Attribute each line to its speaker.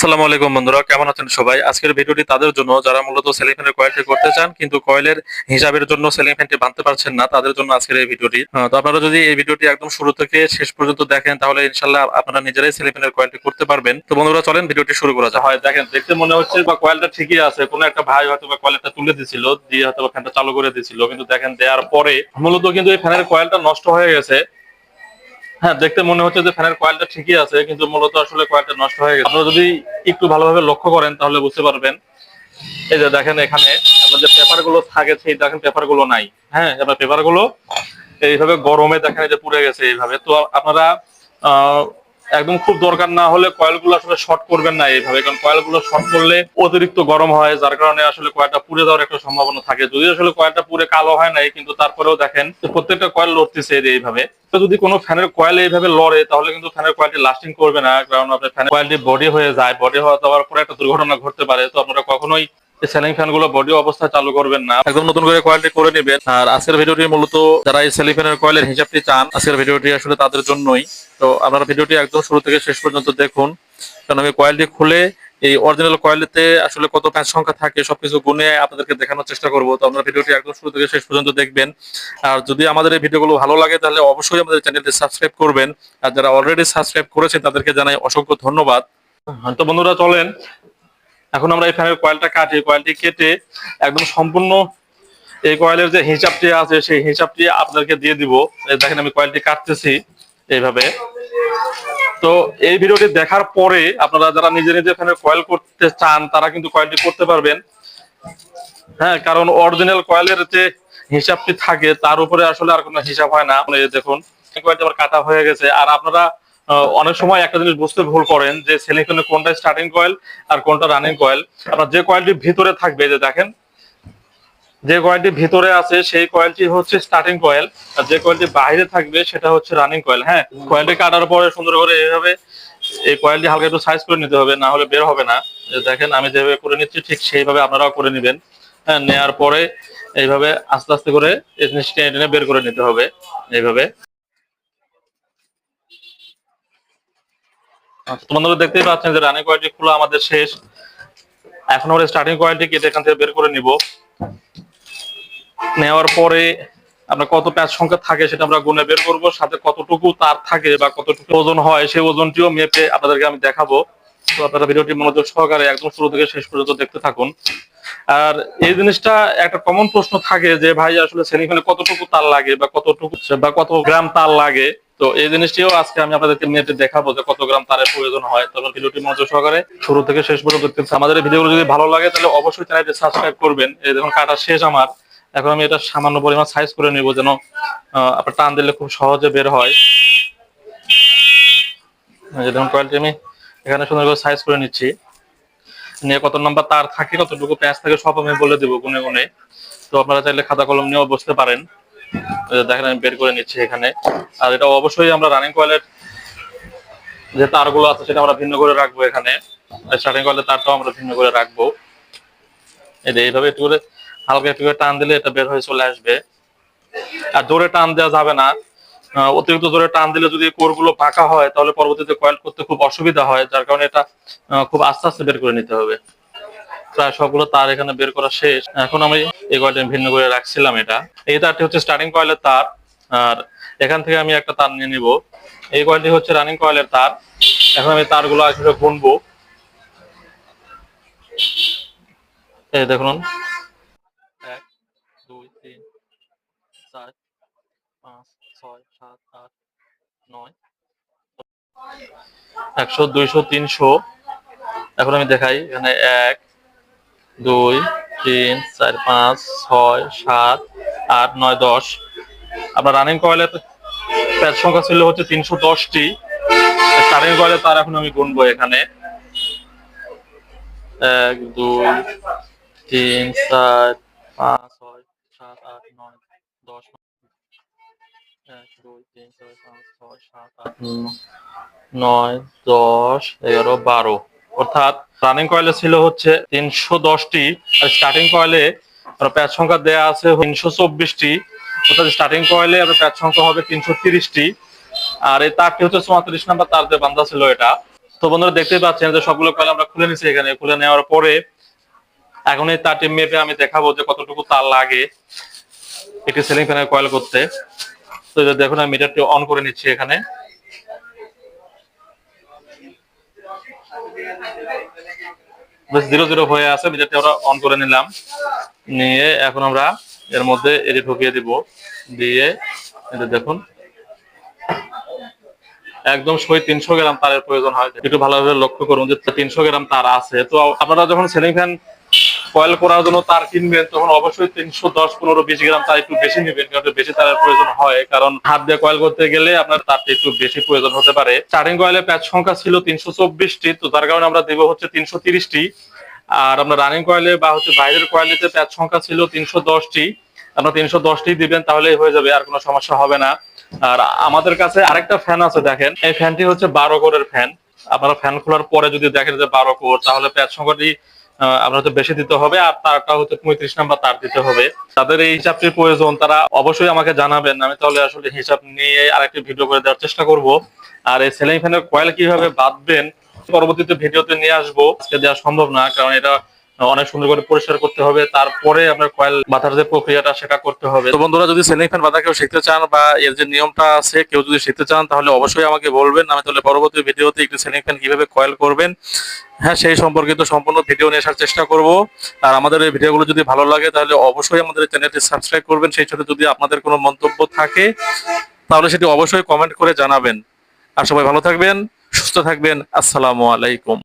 Speaker 1: আসসালামু আলাইকুম বন্ধুরা কেমন আছেন সবাই আজকের ভিডিওটি তাদের জন্য যারা মূলত সেলিং ফ্যানের কয়েলটি করতে চান কিন্তু কয়েলের হিসাবের জন্য সেলিং ফ্যানটি বানতে পারছেন না তাদের জন্য আজকের এই ভিডিওটি হ্যাঁ, তো আপনারা যদি এই ভিডিওটি একদম শুরু থেকে শেষ পর্যন্ত দেখেন তাহলে ইনশাল্লাহ আপনারা নিজেরাই সেলিং ফ্যানের কয়েলটি করতে পারবেন তো বন্ধুরা চলেন ভিডিওটি শুরু করা যায়
Speaker 2: হয় দেখেন দেখতে মনে হচ্ছে বা কয়েলটা ঠিকই আছে কোনো একটা ভাই হয়তো বা কয়েলটা তুলে দিয়েছিল দিয়ে হয়তো ফ্যানটা চালু করে দিছিল কিন্তু দেখেন দেওয়ার পরে মূলত কিন্তু এই ফ্যানের কয়েলটা নষ্ট হয়ে গেছে হ্যাঁ দেখতে মনে হচ্ছে যে ফ্যানের কয়েলটা ঠিকই আছে কিন্তু মূলত আসলে কয়েলটা নষ্ট হয়ে গেছে আপনারা যদি একটু ভালোভাবে লক্ষ্য করেন তাহলে বুঝতে পারবেন এই যে দেখেন এখানে আপনার যে পেপার গুলো থাকে সেই দেখেন পেপার গুলো নাই হ্যাঁ এবার পেপার গুলো এইভাবে গরমে দেখেন যে পুড়ে গেছে এইভাবে তো আপনারা একদম খুব দরকার না হলে কয়েলগুলো আসলে শর্ট করবেন না এইভাবে কারণ কয়েলগুলো শর্ট করলে অতিরিক্ত গরম হয় যার কারণে আসলে কয়েলটা পুড়ে যাওয়ার একটা সম্ভাবনা থাকে যদি আসলে কয়েলটা পুড়ে কালো হয় নাই কিন্তু তারপরেও দেখেন প্রত্যেকটা কয়েল লড়তেছে এইভাবে তো যদি কোনো ফ্যানের কয়েল এইভাবে লড়ে তাহলে কিন্তু ফ্যানের কোয়ালিটি লাস্টিং করবে না কারণ আপনার ফ্যানের কোয়ালিটি বডি হয়ে যায় বডি হওয়া যাওয়ার পরে একটা দুর্ঘটনা ঘটতে পারে তো আপনারা কখনোই সেলিং ফ্যান গুলো বডি অবস্থা চালু করবেন না একদম নতুন করে কয়েলটি করে নেবেন আর আজকের ভিডিওটি মূলত যারা এই সেলিং ফ্যানের কয়েলের হিসাবটি চান আজকের ভিডিওটি আসলে তাদের জন্যই তো আপনারা ভিডিওটি একদম শুরু থেকে শেষ পর্যন্ত দেখুন কারণ আমি কয়েলটি খুলে এই অরিজিনাল কয়েলতে আসলে কত প্যাঁচ সংখ্যা থাকে সবকিছু গুনে আপনাদেরকে দেখানোর চেষ্টা করবো তো আমরা ভিডিওটি একদম শুরু থেকে শেষ পর্যন্ত দেখবেন আর যদি আমাদের এই ভিডিওগুলো ভালো লাগে তাহলে অবশ্যই আমাদের চ্যানেলটি সাবস্ক্রাইব করবেন আর যারা অলরেডি সাবস্ক্রাইব করেছেন তাদেরকে জানাই অসংখ্য ধন্যবাদ হ্যাঁ, তো বন্ধুরা চলেন এখন আমরা এই ফ্যানের কয়েলটা কাটি কয়েলটি কেটে একদম সম্পূর্ণ এই কয়েলের যে হিসাবটি আছে সেই হিসাবটি আপনাদেরকে দিয়ে দিব দেখেন আমি কয়েলটি কাটতেছি এইভাবে তো এই ভিডিওটি দেখার পরে আপনারা যারা নিজে নিজে এখানে কয়েল করতে চান তারা কিন্তু কয়েলটি করতে পারবেন হ্যাঁ কারণ অরিজিনাল কয়েলের যে হিসাবটি থাকে তার উপরে আসলে আর কোনো হিসাব হয় না দেখুন কয়েলটি আমার কাটা হয়ে গেছে আর আপনারা অনেক সময় একটা জিনিস বুঝতে ভুল করেন যে সিলিকনে কোনটা স্টার্টিং কয়েল আর কোনটা রানিং কয়েল আপনার যে কয়েলটি ভিতরে থাকবে যে দেখেন যে কয়েলটি ভিতরে আছে সেই কয়েলটি হচ্ছে স্টার্টিং কয়েল আর যে কয়েলটি বাইরে থাকবে সেটা হচ্ছে রানিং কয়েল হ্যাঁ কয়েলটি কাটার পরে সুন্দর করে এইভাবে এই কয়েলটি হালকা একটু সাইজ করে নিতে হবে না হলে বের হবে না দেখেন আমি যেভাবে করে নিচ্ছি ঠিক সেইভাবে আপনারাও করে নেবেন হ্যাঁ নেয়ার পরে এইভাবে আস্তে আস্তে করে এই জিনিসটি বের করে নিতে হবে এইভাবে আচ্ছা, তোমাদের দেখতেই পাচ্ছেন যে রানিং কোয়ালিটি খোলা আমাদের শেষ এখন আমরা স্টার্টিং কোয়ালিটি কেটে এখান থেকে বের করে নিব নেওয়ার পরে আপনার কত প্যাচ সংখ্যা থাকে সেটা আমরা গুনে বের করব সাথে কতটুকু তার থাকে বা কতটুকু ওজন হয় সেই ওজনটিও মেপে আপনাদেরকে আমি দেখাবো তো আপনারা ভিডিওটি মনোযোগ সহকারে একদম শুরু থেকে শেষ পর্যন্ত দেখতে থাকুন আর এই জিনিসটা একটা কমন প্রশ্ন থাকে যে ভাই আসলে সেমিফাইনালে কতটুকু তার লাগে বা কতটুকু বা কত গ্রাম তার লাগে তো এই জিনিসটিও আজকে আমি আপনাদেরকে নেটে দেখাবো যে কত গ্রাম তারের প্রয়োজন হয় তখন ভিডিওটি মনোযোগ সহকারে শুরু থেকে শেষ পর্যন্ত দেখতে আমাদের ভিডিওগুলো যদি ভালো লাগে তাহলে অবশ্যই চ্যানেলটি সাবস্ক্রাইব করবেন এই দেখুন কাটা শেষ আমার এখন আমি এটা সামান্য পরিমাণ সাইজ করে নিব যেন আপনার টান দিলে খুব সহজে বের হয় যেরকম কয়েলটি আমি এখানে সুন্দর করে সাইজ করে নিচ্ছি নিয়ে কত নম্বর তার থাকে কতটুকু প্যাঁচ থাকে সব আমি বলে দেবো গুনে গুনে তো আপনারা চাইলে খাতা কলম নিয়েও বসতে পারেন দেখেন আমি বের করে নিচ্ছি এখানে আর এটা অবশ্যই আমরা রানিং কয়েলের যে তারগুলো আছে সেটা আমরা ভিন্ন করে রাখবো এখানে স্টার্টিং কয়েলের তারটাও আমরা ভিন্ন করে রাখবো এটা এইভাবে একটু করে হালকা একটু করে টান দিলে এটা বের হয়ে চলে আসবে আর জোরে টান দেওয়া যাবে না অতিরিক্ত জোরে টান দিলে যদি কোরগুলো পাকা হয় তাহলে পরবর্তীতে কয়েল করতে খুব অসুবিধা হয় যার কারণে এটা খুব আস্তে আস্তে বের করে নিতে হবে প্রায় সবগুলো তার এখানে বের করা শেষ এখন আমি এই কয়েলটা ভিন্ন করে রাখছিলাম এটা এই তারটি হচ্ছে স্টার্টিং কয়েলের তার আর এখান থেকে আমি একটা তার নিয়ে নিব এই কয়েলটি হচ্ছে রানিং কয়েলের তার এখন আমি তারগুলো আসলে গুনবো এই দেখুন এক দুই তিন চার পাঁচ ছয় সাত আট নয় একশো দুইশো তিনশো এখন আমি দেখাই এখানে এক দুই তিন চার পাঁচ ছয় সাত আট নয় দশ আপনার রানিং কয়েলের প্যাচ সংখ্যা ছিল হচ্ছে তিনশো দশটি রানিং কয়েলে তার এখন আমি গুনবো এখানে এক দুই তিন চার পাঁচ ছয় সাত আট নয় দশ এক দুই তিন চার পাঁচ ছয় সাত আট নয় দশ এগারো বারো অর্থাৎ রানিং কয়েলে ছিল হচ্ছে তিনশো দশটি আর স্টার্টিং কয়েলে প্যাচ সংখ্যা দেওয়া আছে তিনশো চব্বিশটি অর্থাৎ স্টার্টিং কয়েলে আপনার প্যাচ সংখ্যা হবে তিনশো তিরিশটি আর এই তারটি হচ্ছে চৌত্রিশ নাম্বার তার দিয়ে বান্ধা ছিল এটা তো বন্ধুরা দেখতেই পাচ্ছেন যে সবগুলো কয়েল আমরা খুলে নিছি এখানে খুলে নেওয়ার পরে এখন এই তারটি মেপে আমি দেখাবো যে কতটুকু তার লাগে একটি সিলিং ফ্যানের কয়েল করতে তো দেখুন আমি মিটারটি অন করে নিচ্ছি এখানে হয়ে আছে মিটারটি আমরা অন করে নিলাম নিয়ে এখন আমরা এর মধ্যে এটি ঢুকিয়ে দিব দিয়ে এটা দেখুন একদম সই তিনশো গ্রাম তারের প্রয়োজন হয় একটু ভালোভাবে লক্ষ্য করুন যে তিনশো গ্রাম তার আছে তো আপনারা যখন সেলিং ফ্যান কয়েল করার জন্য তার কিনবেন তখন অবশ্যই তিনশো দশ পনেরো বিশ গ্রাম তার একটু বেশি নেবেন কারণ বেশি তার প্রয়োজন হয় কারণ হাত দিয়ে কয়েল করতে গেলে আপনার তারটা একটু বেশি প্রয়োজন হতে পারে স্টার্টিং কয়েলের প্যাচ সংখ্যা ছিল তিনশো চব্বিশটি তো তার কারণে আমরা দেবো হচ্ছে তিনশো তিরিশটি আর আমরা রানিং কয়েলে বা হচ্ছে বাইরের কয়েলেতে প্যাচ সংখ্যা ছিল তিনশো দশটি আপনার তিনশো দশটি দিবেন তাহলেই হয়ে যাবে আর কোনো সমস্যা হবে না আর আমাদের কাছে আরেকটা ফ্যান আছে দেখেন এই ফ্যানটি হচ্ছে বারো করের ফ্যান আপনারা ফ্যান খোলার পরে যদি দেখেন যে বারো কোর তাহলে প্যাচ সংখ্যাটি আপনার হয়তো বেশি দিতে হবে আর তারটা হচ্ছে পঁয়ত্রিশ নাম্বার তার দিতে হবে তাদের এই হিসাবটির প্রয়োজন তারা অবশ্যই আমাকে জানাবেন আমি তাহলে আসলে হিসাব নিয়ে আরেকটি ভিডিও করে দেওয়ার চেষ্টা করব আর এই সেলিং ফ্যানের কয়েল কিভাবে বাঁধবেন পরবর্তীতে ভিডিওতে নিয়ে আসবো আজকে দেওয়া সম্ভব না কারণ এটা অনেক সুন্দর করে পরিষ্কার করতে হবে তারপরে আপনার কয়েল বাঁধার যে প্রক্রিয়াটা সেটা করতে হবে তো বন্ধুরা যদি সিলিং ফ্যান বাঁধা কেউ শিখতে চান বা এর যে নিয়মটা আছে কেউ যদি শিখতে চান তাহলে অবশ্যই আমাকে বলবেন আমি তাহলে পরবর্তী ভিডিওতে একটি সিলিং ফ্যান কিভাবে কয়েল করবেন হ্যাঁ সেই সম্পর্কিত সম্পূর্ণ ভিডিও নিয়ে আসার চেষ্টা করব আর আমাদের এই ভিডিওগুলো যদি ভালো লাগে তাহলে অবশ্যই আমাদের চ্যানেলটি সাবস্ক্রাইব করবেন সেই সাথে যদি আপনাদের কোনো মন্তব্য থাকে তাহলে সেটি অবশ্যই কমেন্ট করে জানাবেন আর সবাই ভালো থাকবেন সুস্থ থাকবেন আসসালামু আলাইকুম